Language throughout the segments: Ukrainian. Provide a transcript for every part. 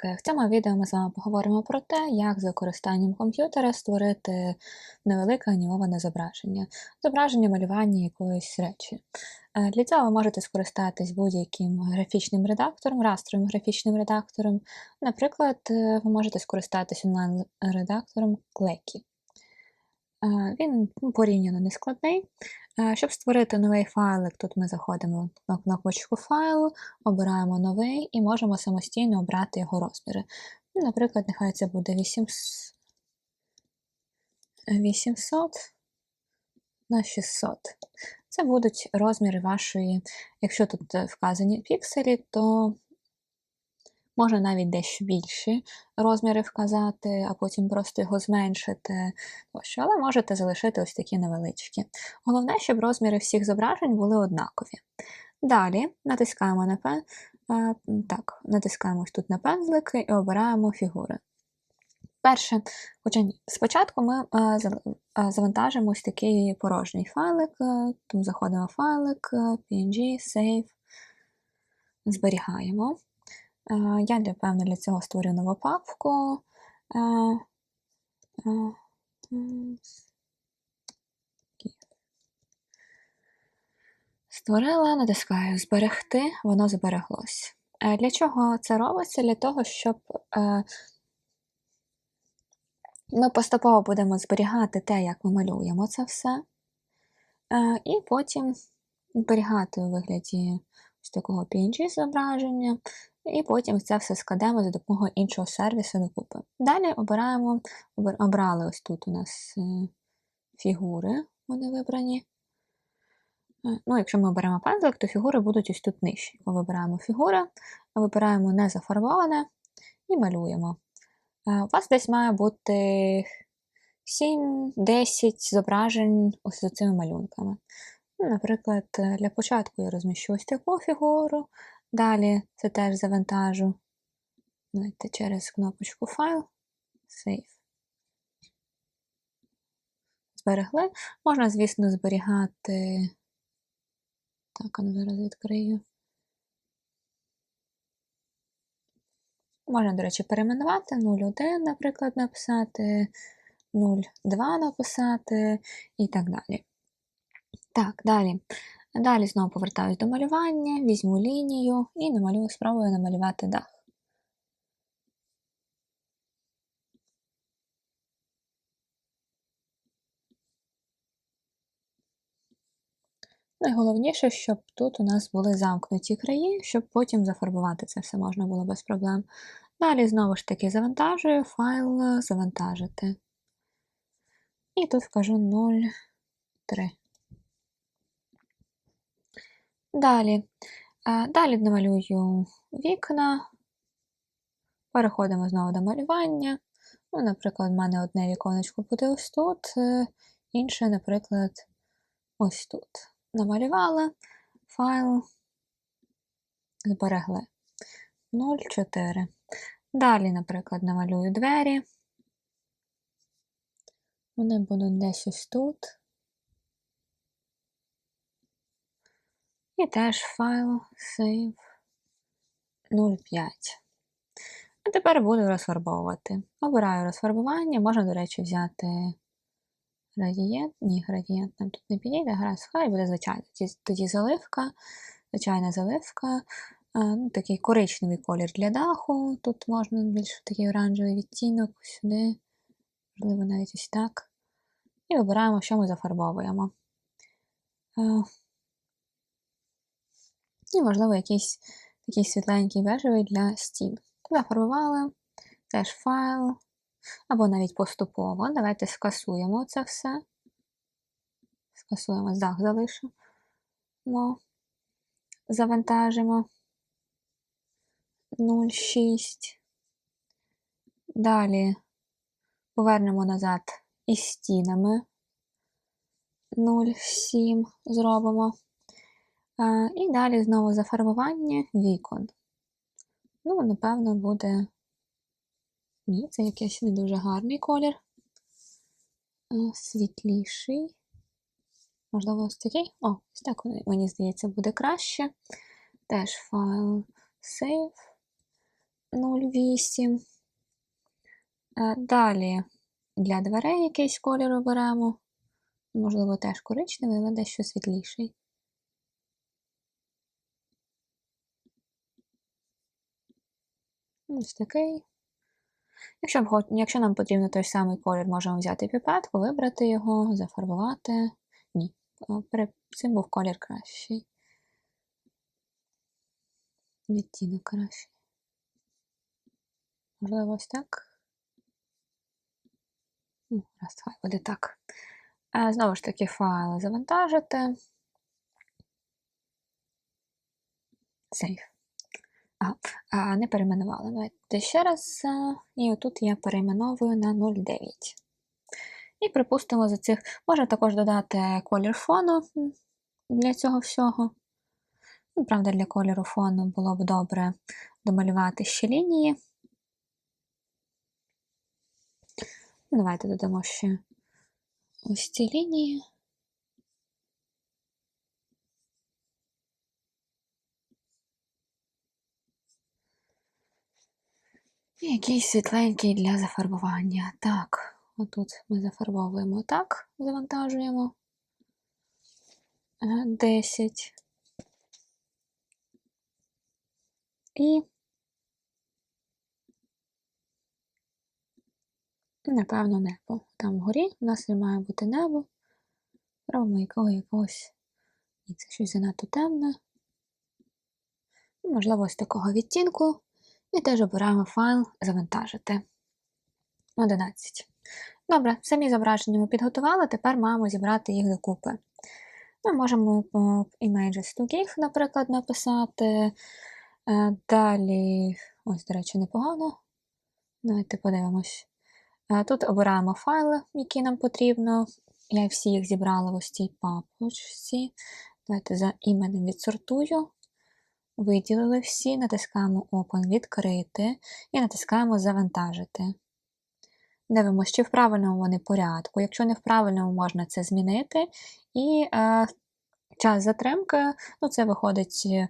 пензлики. В цьому відео ми з вами поговоримо про те, як з використанням комп'ютера створити невелике анімоване зображення, зображення малювання якоїсь речі. Е, Для цього ви можете скористатись будь-яким графічним редактором, растровим графічним редактором. Наприклад, е, ви можете скористатись онлайн-редактором Клекі. Він ну, порівняно нескладний. Щоб створити новий файлик, тут ми заходимо на кнопочку файл, обираємо новий і можемо самостійно обрати його розміри. Ну, Наприклад, нехай це буде 800 800 на 600. Це будуть розміри вашої, якщо тут вказані пікселі, то можна навіть дещо більші розміри вказати, а потім просто його зменшити. Тощо, але можете залишити ось такі невеличкі. Головне, щоб розміри всіх зображень були однакові. Далі натискаємо на пен... е, так, натискаємо тут на пензлики і обираємо фігури. Перше, хоча ні, спочатку ми е, е, завантажимо ось такий порожній файлик, тому заходимо в файлик, PNG, Save, зберігаємо. Е, Я, для, певно, для цього створю нову папку. Е, е, Створила, натискаю Зберегти, воно збереглось. Для чого це робиться? Для того, щоб ми поступово будемо зберігати те, як ми малюємо це все, і потім зберігати у вигляді ось такого PNG зображення, і потім це все складемо за допомогою іншого сервісу докупи. Далі обираємо, обрали ось тут у нас е, фігури, вони вибрані. Е, Ну, якщо ми оберемо пензлик, то фігури будуть ось тут нижчі. Вибираємо фігури, вибираємо не зафарбоване і малюємо. Е, У вас десь має бути 7-10 зображень ось з цими малюнками. Ну, Наприклад, е, для початку я розміщу ось таку фігуру, далі це теж завантажу Давайте через кнопочку Файл, Save. Зберегли. Можна, звісно, зберігати. Так, а ну зараз відкрию. Можна, до речі, перейменувати 0,1, наприклад, написати, 0,2 написати і так далі. Так, далі. Далі знову повертаюсь до малювання, візьму лінію і намалюю, спробую намалювати дах. Найголовніше, щоб тут у нас були замкнуті краї, щоб потім зафарбувати це все можна було без проблем. Далі знову ж таки завантажую, файл завантажити. І тут вкажу 0,3. Далі. Е, Далі намалюю вікна. Переходимо знову до малювання. Ну, наприклад, в мене одне віконечко буде ось тут, е, інше, наприклад, ось тут. Намалювала, файл зберегли. 0,4. Далі, наприклад, намалюю двері. Вони будуть десь ось тут. І теж файл save 0,5. А тепер буду розфарбовувати. Обираю розфарбування, можна, до речі, взяти градієнт. Ні, градієнт нам тут не підійде, гаразд, хай буде звичайно. Тоді, заливка, звичайна заливка, ну, такий коричневий колір для даху. Тут можна більш такий оранжевий відтінок сюди, можливо, навіть ось так. І вибираємо, що ми зафарбовуємо. І, можливо, якийсь такий світленький бежевий для стін. Зафарбували, теж файл, або навіть поступово. Давайте скасуємо це все. Скасуємо, дах залишимо. Завантажимо 0,6. Далі повернемо назад із стінами 0,7 зробимо. І далі знову зафарбування вікон. Ну, напевно, буде. Ні, це якийсь не дуже гарний колір. Світліший. Можливо, ось такий. О, ось так мені здається, буде краще. Теж файл Save. 0,8. Е, Далі для дверей якийсь колір оберемо. Можливо, теж коричневий, але дещо світліший. Ось такий. Якщо, якщо нам потрібно той самий колір, можемо взяти піпетку, вибрати його, зафарбувати. Ні, цим був колір кращий. Відтінок кращий. Можливо, ось так. Раз, хай буде так. Е, Знову ж таки, файли завантажити. Сейф. Ага, а, не перейменувала. Давайте ще раз. е, І отут я перейменовую на 0,9. І припустимо за цих. Можна також додати колір фону для цього всього. Ну, правда, для кольору фону було б добре домалювати ще лінії. Ну, Давайте додамо ще ось ці лінії. І якийсь світленький для зафарбування. Так, отут ми зафарбовуємо так, завантажуємо. Е, 10. І напевно небо. Там вгорі у нас не має бути небо. Робимо якого якогось. Ні, це щось занадто темне. Можливо, ось такого відтінку. І теж обираємо файл завантажити. 11. Добре, самі зображення ми підготували, тепер маємо зібрати їх докупи. Ми можемо по Images to GIF, наприклад, написати. Е, Далі, ось, до речі, непогано. Давайте подивимось. Е, Тут обираємо файли, які нам потрібно. Я всі їх зібрала в ось цій папочці. Давайте за іменем відсортую. Виділили всі, натискаємо Open відкрити і натискаємо Завантажити. Дивимося, чи в правильному вони порядку. Якщо не в правильному, можна це змінити. І е, час затримки, ну це виходить е,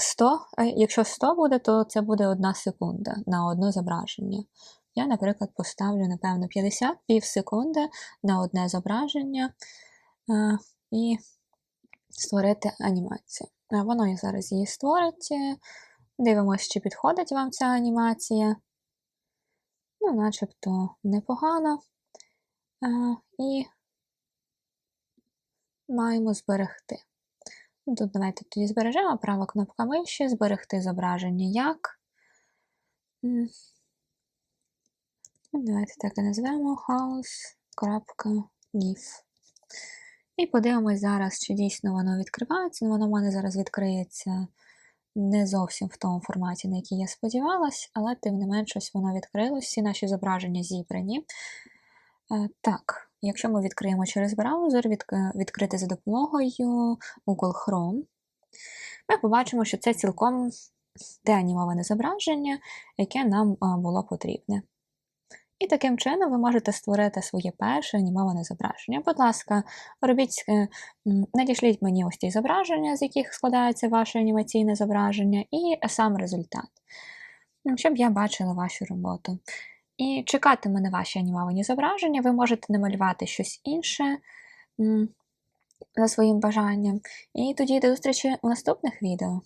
100. Якщо 100 буде, то це буде 1 секунда на одне зображення. Я, наприклад, поставлю, напевно, 50 пів секунди на одне зображення е, і створити анімацію. Воно і зараз її створить. Дивимося, чи підходить вам ця анімація. Ну, начебто непогано. І маємо зберегти. Ну, Тут давайте тоді збережемо права кнопка миші, зберегти зображення як. Ну, Давайте так і назвемо house.gif. І подивимось зараз, чи дійсно воно відкривається. Ну, Воно в мене зараз відкриється не зовсім в тому форматі, на який я сподівалась, але тим не менш ось воно відкрилось, всі наші зображення зібрані. Е, Так, якщо ми відкриємо через браузер, відкрити за допомогою Google Chrome, ми побачимо, що це цілком те анімоване зображення, яке нам було потрібне. І таким чином ви можете створити своє перше анімоване зображення. Будь ласка, робіть, е, надішліть мені ось ці зображення, з яких складається ваше анімаційне зображення, і сам результат, щоб я бачила вашу роботу. І чекатиме на ваші анімовані зображення. Ви можете намалювати щось інше за своїм бажанням. І тоді до зустрічі у наступних відео.